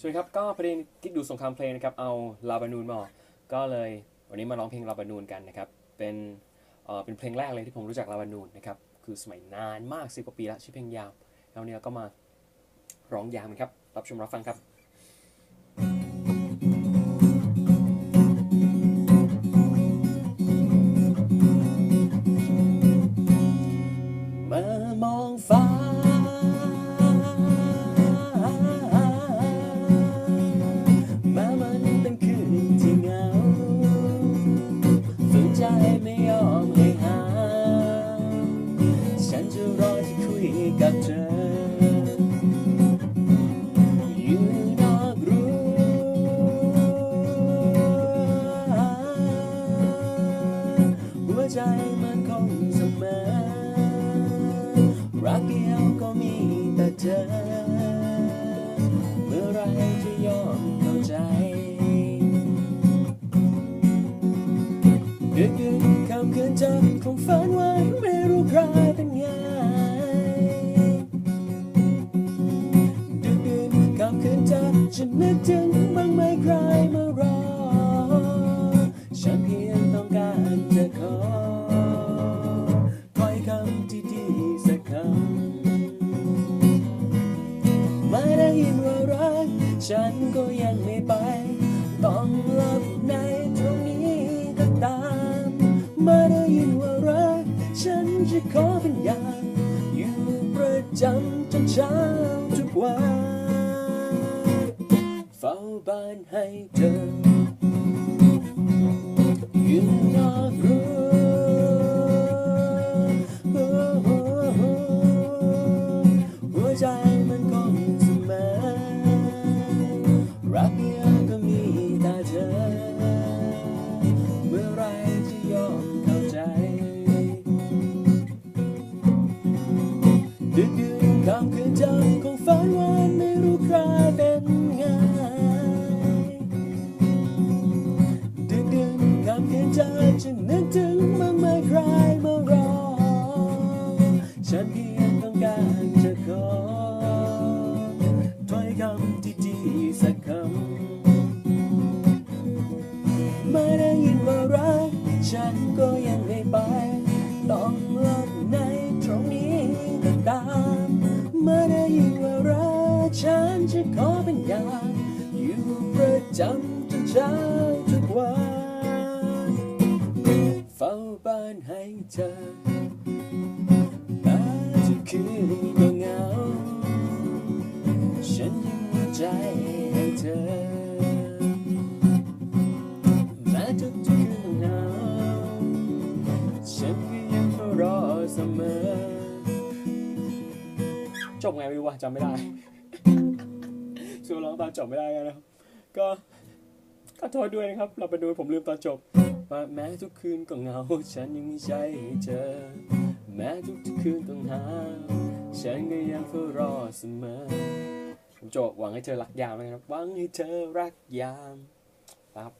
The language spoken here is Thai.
สวัสดีครับ ก็ประเด็นคิดดูสงครามเพลงนะครับ เอาลาบานูนมา ก็เลยวันนี้มาร้องเพลงลาบานูนกันนะครับ เป็นเอ่อเป็นเพลงแรกเลยที่ผมรู้จักลาบานูนนะครับ คือสมัยนานมากสิบกว่าปีละชื่อเพลงยาวแล้วเนี้ยก็มาร้องยาวกันครับ รับชมรับฟังครับ ฉันจะรอที่คุยกับเธอ อยู่นอกรั้วหัวใจมันคงเสมอ รักเดียวก็มีแต่เธอ เมื่อไรจะยอมเข้าใจดึก ดึกคำคืนเธอคงฝันไว้ไม่รู้ใครเป็นไงดึกดื่นคำคืนเธอฉันนึกถึงบ้างไหมใครมารอ ฉันเพียงต้องการจะขอถ้อยคำที่ดีสักคำไม่ได้ยินว่ารัก ฉันก็ยังไม่ไป ต้องหลับ จำจนเช้าทุกวันเฝ้าบ้านให้เธออยู่นอกรั้วหัวใจมันคงเสมอรักเดียวก็มีแต่เธอ เมื่อไรจะยอมเข้าใจ ดึก นึกถึงบ้างไหมใครมารอ ฉันเพียงต้องการจะขอถ้อยคำที่ดีสักคำไม่ได้ยินว่ารัก ฉันก็ยังไม่ไป ต้องหลับในตรงนี้ก็ตามไม่ได้ยินว่ารัก ฉันจะขอเป็นอย่างอยู่ประจำจนเช้า เฝ้าบ้านให้เธอแม้ทุกคืนก็เหงา ฉันยังมีใจให้เธอแม้ทุกทุกคืนหนาวฉันก็ยังเฝ้ารอเสมอ จบไงไม่รู้ว่าจำไม่ได้ส่วนร้องตอนจบไม่ได้กันนะครับก็ขอโทษด้วยนะครับ เราไปดูผมลืมตอนจบ ปาแม้ทุกคืนก็เหงา ฉันยังมีใจให้เธอ แม้ทุกคืนต้องหา ฉันก็ยังเฝ้ารอเสมอผมโจหวังให้เธอรักยามนะครับ หวังให้เธอรักยามครับ